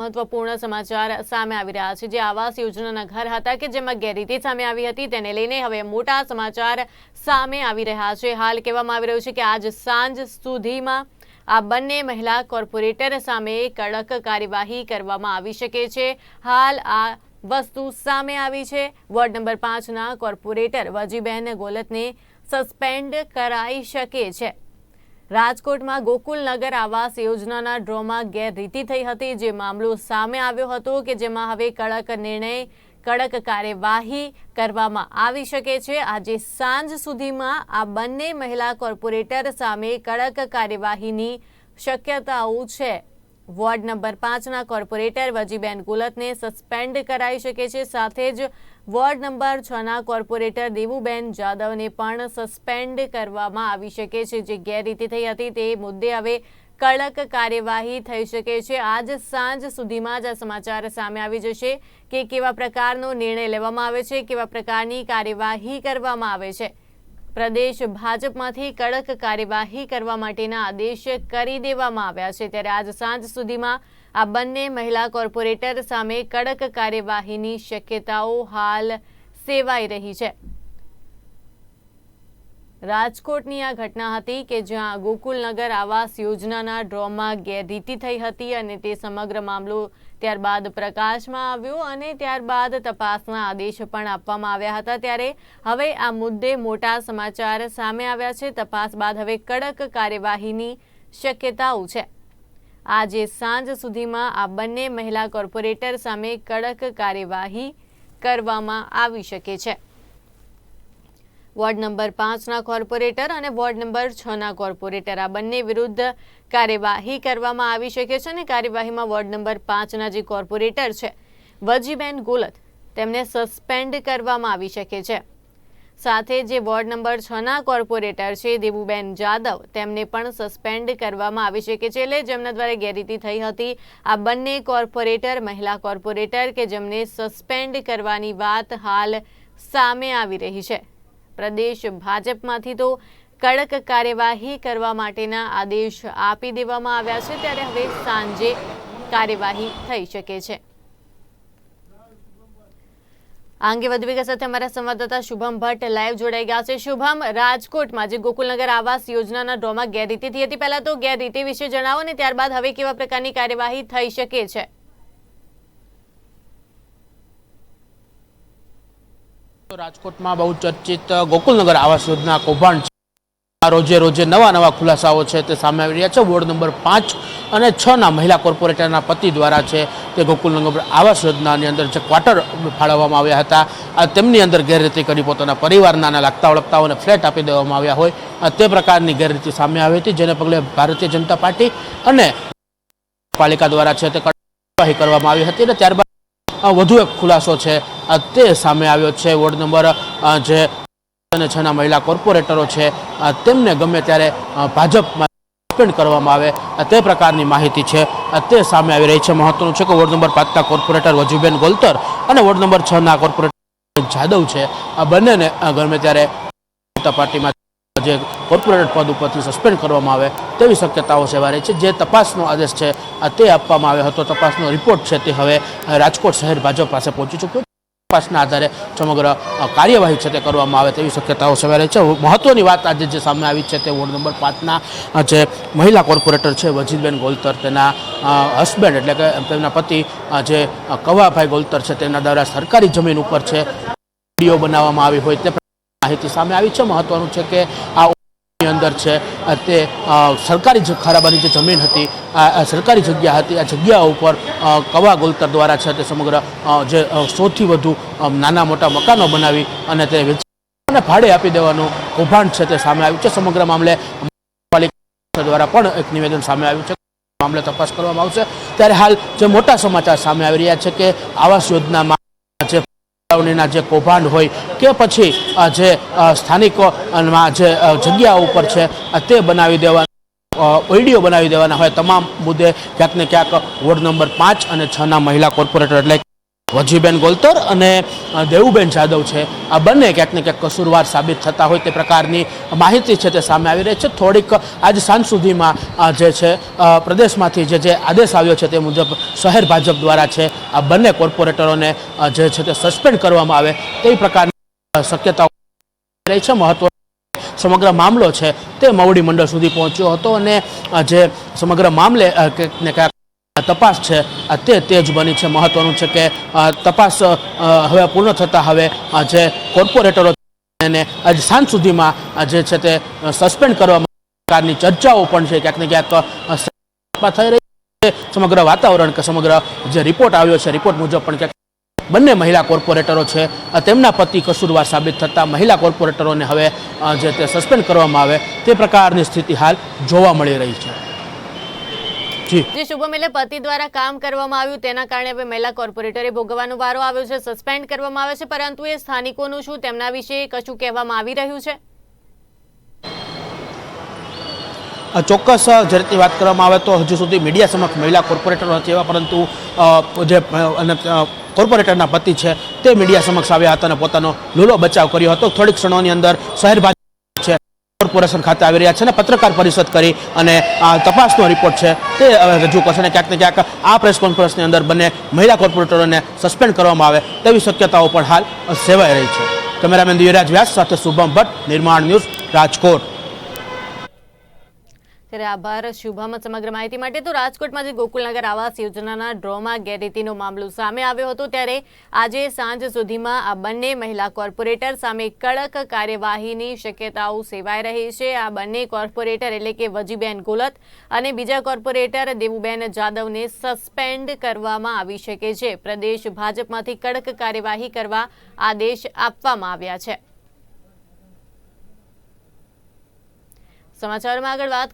મહત્વપૂર્ણ સમાચાર સામે આવી રહ્યા છે જે આવાસ યોજનાના ઘર હતા કે જેમાં ગેરરીતિ સામે આવી હતી તેને લઈને હવે મોટા સમાચાર સામે આવી રહ્યા છે. હાલ કહેવામાં આવી રહ્યું છે કે આજ સાંજ સુધીમાં આ બંને મહિલા કોર્પોરેટર સામે કડક કાર્યવાહી કરવામાં આવી શકે છે. હાલ આ વસ્તુ સામે આવી છે. વોર્ડ નંબર પાંચના કોર્પોરેટર વજીબહેન ગોલતને સસ્પેન્ડ કરાઈ શકે છે. રાજકોટમાં ગોકુલનગર આવાસ યોજનાના ડ્રોમાં ગેરરીતિ થઈ હતી. જે મામલો સામે આવ્યો હતો કે જેમાં હવે કડક નિર્ણય, કડક કાર્યવાહી કરવામાં આવી શકે છે. આજે સાંજ સુધીમાં આ બંને મહિલા કોર્પોરેટર સામે કડક કાર્યવાહીની શક્યતાઓ છે. વોર્ડ નંબર પાંચના કોર્પોરેટર વજીબેન ગુલતને સસ્પેન્ડ કરાઈ શકે છે. સાથે જ વોર્ડ નંબર છના કોર્પોરેટર દેવુબેન જાદવને પણ સસ્પેન્ડ કરવામાં આવી શકે છે. જે ગેરરીતિ થઈ હતી તે મુદ્દે હવે કડક કાર્યવાહી થઈ શકે છે. આજ સાંજ સુધીમાં જ આ સમાચાર સામે આવી જશે કે કેવા પ્રકારનો નિર્ણય લેવામાં આવે છે, કેવા પ્રકારની કાર્યવાહી કરવામાં આવે છે. પ્રદેશ ભાજપમાંથી કડક કાર્યવાહી કરવા માટેના આદેશ કરી દેવામાં આવ્યા છે. ત્યારે આજ સાંજ સુધીમાં આ બંને મહિલા કોર્પોરેટર સામે કડક કાર્યવાહીની શક્યતાઓ હાલ સેવાઈ રહી છે. રાજકોટની આ ઘટના હતી કે જ્યાં ગોકુલનગર આવાસ યોજનાના ડ્રોમાં ગેરરીતિ થઈ હતી અને તે સમગ્ર મામલો ત્યારબાદ પ્રકાશમાં આવ્યો અને ત્યારબાદ તપાસના આદેશ પણ આપવામાં આવ્યા હતા. ત્યારે હવે આ મુદ્દે મોટા સમાચાર સામે આવ્યા છે. તપાસ બાદ હવે કડક કાર્યવાહીની શક્યતાઓ છે. આજે સાંજ સુધીમાં આ બંને મહિલા કોર્પોરેટર સામે કડક કાર્યવાહી કરવામાં આવી શકે છે. વોર્ડ નંબર પાંચના કોર્પોરેટર અને વોર્ડ નંબર છના કોર્પોરેટર આ બંને વિરુદ્ધ કાર્યવાહી કરવામાં આવી શકે છે અને કાર્યવાહીમાં વોર્ડ નંબર પાંચના જે કોર્પોરેટર છે, વજીબેન ગોલત, તેમને સસ્પેન્ડ કરવામાં આવી શકે છે. સાથે જે વોર્ડ નંબર છના કોર્પોરેટર છે, દેવુબેન જાદવ, તેમને પણ સસ્પેન્ડ કરવામાં આવી છે એટલે જેમના દ્વારા ગેરરીતિ થઈ હતી. આ બંને કોર્પોરેટર, મહિલા કોર્પોરેટર કે જેમને સસ્પેન્ડ કરવાની વાત હાલ સામે આવી રહી છે. પ્રદેશ ભાજપમાંથી તો કડક કાર્યવાહી કરવા માટેના આદેશ આપી દેવામાં આવ્યા છે. ત્યારે હવે સાંજે કાર્યવાહી થઈ શકે છે. આ અંગે વધુ વિગત સાથે અમારા સંવાદદાતા શુભમ ભટ્ટ લાઈવ જોડાઈ ગયા છે. શુભમ, રાજકોટમાં જે ગોકુલનગર આવાસ યોજનાના ડ્રોમાં ગેરરીતિ થઈ હતી, પહેલા તો ગેરરીતિ વિશે જણાવો ને ત્યારબાદ હવે કેવા પ્રકારની કાર્યવાહી થઈ શકે છે? રાજકોટમાં બહુ ચર્ચિત ગોકુલનગર આવાસ યોજના કૌભાંડ છે. રોજે રોજે નવા નવા ખુલાસાઓ છે, તે સામે આવી રહ્યા છે. વોર્ડ નંબર પાંચ અને છ ના મહિલા કોર્પોરેટરના પતિ દ્વારા છે તે ગોકુલનગર આવાસ યોજનાની અંદર જે ક્વાર્ટર ફાળવવામાં આવ્યા હતા તેમની અંદર ગેરરીતિ કરી પોતાના પરિવારના લાગતા ઓળખતાઓને ફ્લેટ આપી દેવામાં આવ્યા હોય તે પ્રકારની ગેરરીતિ સામે આવી હતી, જેને પગલે ભારતીય જનતા પાર્ટી અને પાલિકા દ્વારા છે તે કાર્યવાહી કરવામાં આવી હતી અને ત્યારબાદ વધુ એક ખુલાસો છે તે સામે આવ્યો છે. વોર્ડ નંબર જે અને છના મહિલા કોર્પોરેટરો છે તેમને ગમે ત્યારે ભાજપમાં સસ્પેન્ડ કરવામાં આવે. તે પ્રકારની માહિતી છે. તે સામે આવી રહી છે. મહત્વનું છે કે વોર્ડ નંબર પાંચના કોર્પોરેટર વજુબેન ગોલતર અને વોર્ડ નંબર છના કોર્પોરેટર જાદવ છે. આ બંનેને ગમે ત્યારે પાર્ટીમાં જે કોર્પોરેટર પદ ઉપરથી સસ્પેન્ડ કરવામાં આવે તેવી શક્યતાઓ સેવા રહી છે. જે તપાસનો આદેશ છે તે આપવામાં આવ્યો હતો. તપાસનો રિપોર્ટ છે તે હવે રાજકોટ શહેર ભાજપ પાસે પહોંચી ચૂક્યો. તપાસના આધારે સમગ્ર કાર્યવાહી છે તે કરવામાં આવે તેવી શક્યતાઓ સવારે છે. મહત્વની વાત આજે જે સામે આવી છે તે વોર્ડ નંબર પાંચના જે મહિલા કોર્પોરેટર છે વજીદબેન ગોલતર, તેના હસબન્ડ એટલે કે તેમના પતિ જે કવાભાઈ ગોલતર છે તેના દ્વારા સરકારી જમીન ઉપર છે, વીડિયો બનાવવામાં આવી હોય તે માહિતી સામે આવી છે. મહત્વનું છે કે આ અંદર છે તે સરકારી ખરાબાની જે જમીન હતી, આ સરકારી જગ્યા હતી, આ જગ્યા ઉપર કવા ગોલતર દ્વારા છે તે સમગ્ર જે સૌથી વધુ નાના મોટા મકાનો બનાવી અને તે વેચાણ ભાડે આપી દેવાનું કૌભાંડ છે તે સામે આવ્યું છે. સમગ્ર મામલે પાલિકા દ્વારા પણ એક નિવેદન સામે આવ્યું છે. મામલે તપાસ કરવામાં આવશે. ત્યારે હાલ જે મોટા સમાચાર સામે આવી રહ્યા છે કે આવાસ યોજનામાં જે ફાળવણીના જે કૌભાંડ હોય કે પછી જે સ્થાનિકોમાં જે જગ્યા ઉપર છે તે બનાવી દેવા ઓઈડીઓ બનાવી દેવાના હોય, તમામ મુદ્દે ક્યાંક ને ક્યાંક વોર્ડ નંબર પાંચ અને છના મહિલા કોર્પોરેટર એટલે વજીબેન ગોલતર અને દેવુબેન જાદવ છે. આ બંને ક્યાંક ને ક્યાંક કસૂરવાર સાબિત થતા હોય તે પ્રકારની માહિતી છે તે સામે આવી રહી છે. થોડીક આજ સાંજ સુધીમાં જે છે પ્રદેશમાંથી જે જે આદેશ આવ્યો છે તે મુજબ શહેર ભાજપ દ્વારા છે, આ બંને કોર્પોરેટરોને જે છે તે સસ્પેન્ડ કરવામાં આવે તેવી પ્રકારની શક્યતાઓ રહી છે. મહત્વ સમગ્ર મામલો છે તે મવડી મંડળ સુધી પહોંચ્યો હતો અને જે સમગ્ર મામલે ને ક્યાંક તપાસ છે. તે તેજ બની છે. મહત્વનું છે કે તપાસ હવે પૂર્ણ થતાં હવે જે કોર્પોરેટરો એને આજ સાંજ સુધીમાં જે છે તે સસ્પેન્ડ કરવામાં પ્રકારની ચર્ચાઓ પણ છે. ક્યાંક ને ક્યાંક થઈ રહી છે. સમગ્ર વાતાવરણ કે સમગ્ર જે રિપોર્ટ આવ્યો છે, રિપોર્ટ મુજબ પણ ક્યાંક બંને મહિલા કોર્પોરેટરો છે તેમના પતિ કસૂરવાર સાબિત થતાં મહિલા કોર્પોરેટરોને હવે જે તે સસ્પેન્ડ કરવામાં આવે, તે પ્રકારની સ્થિતિ હાલ જોવા મળી રહી છે. જી શુભમ એટલે પતિ દ્વારા કામ કરવામાં આવ્યું તેના કારણે હવે મહિલા કોર્પોરેટરે ભોગવવાનો વારો આવ્યો છે સસ્પેન્ડ કરવામાં આવે છે પરંતુ એ સ્થાનિકોનું શું તેમના વિશે કશું કહેવામાં આવી રહ્યું છે? ચોક્કસ જરતી વાત કરવામાં આવે તો હજુ સુધી મીડિયા સમક્ષ મહિલા કોર્પોરેટરો નથી એવા પરંતુ જે અને કોર્પોરેટરના પતિ છે તે મીડિયા સમક્ષ આવ્યા હતા અને પોતાનો લૂલો બચાવ કર્યો હતો. થોડીક ક્ષણોની અંદર શહેર કોર્પોરેશન ખાતે આવી રહ્યા છે અને પત્રકાર પરિષદ કરી અને આ તપાસનો રિપોર્ટ છે તે રજૂ કરશે અને ક્યાંક ને ક્યાંક આ પ્રેસ કોન્ફરન્સની અંદર બંને મહિલા કોર્પોરેટરોને સસ્પેન્ડ કરવામાં આવે તેવી શક્યતાઓ પણ હાલ સેવાઈ રહી છે. કેમેરામેન દિવ્યરાજ વ્યાસ સાથે શુભમ ભટ્ટ, નિર્માણ ન્યૂઝ રાજકોટ. ત્યારે આભાર. શુભમ સમગ્ર માહિતી માટે તો રાજકોટમાં જે ગોકુલનગર આવાસ યોજનાના ડ્રોમાં ગેરરીતિનો મામલો સામે આવ્યો હતો, ત્યારે આજે સાંજ સુધીમાં આ બંને મહિલા કોર્પોરેટર સામે કડક કાર્યવાહીની શક્યતાઓ સેવાઈ રહી છે. આ બંને કોર્પોરેટર એટલે કે વજીબેન ગોલત અને બીજા કોર્પોરેટર દેવુબેન જાદવને સસ્પેન્ડ કરવામાં આવી શકે છે. પ્રદેશ ભાજપમાંથી કડક કાર્યવાહી કરવા આદેશ આપવામાં આવ્યા છે. સમાચારમાં આગળ વાત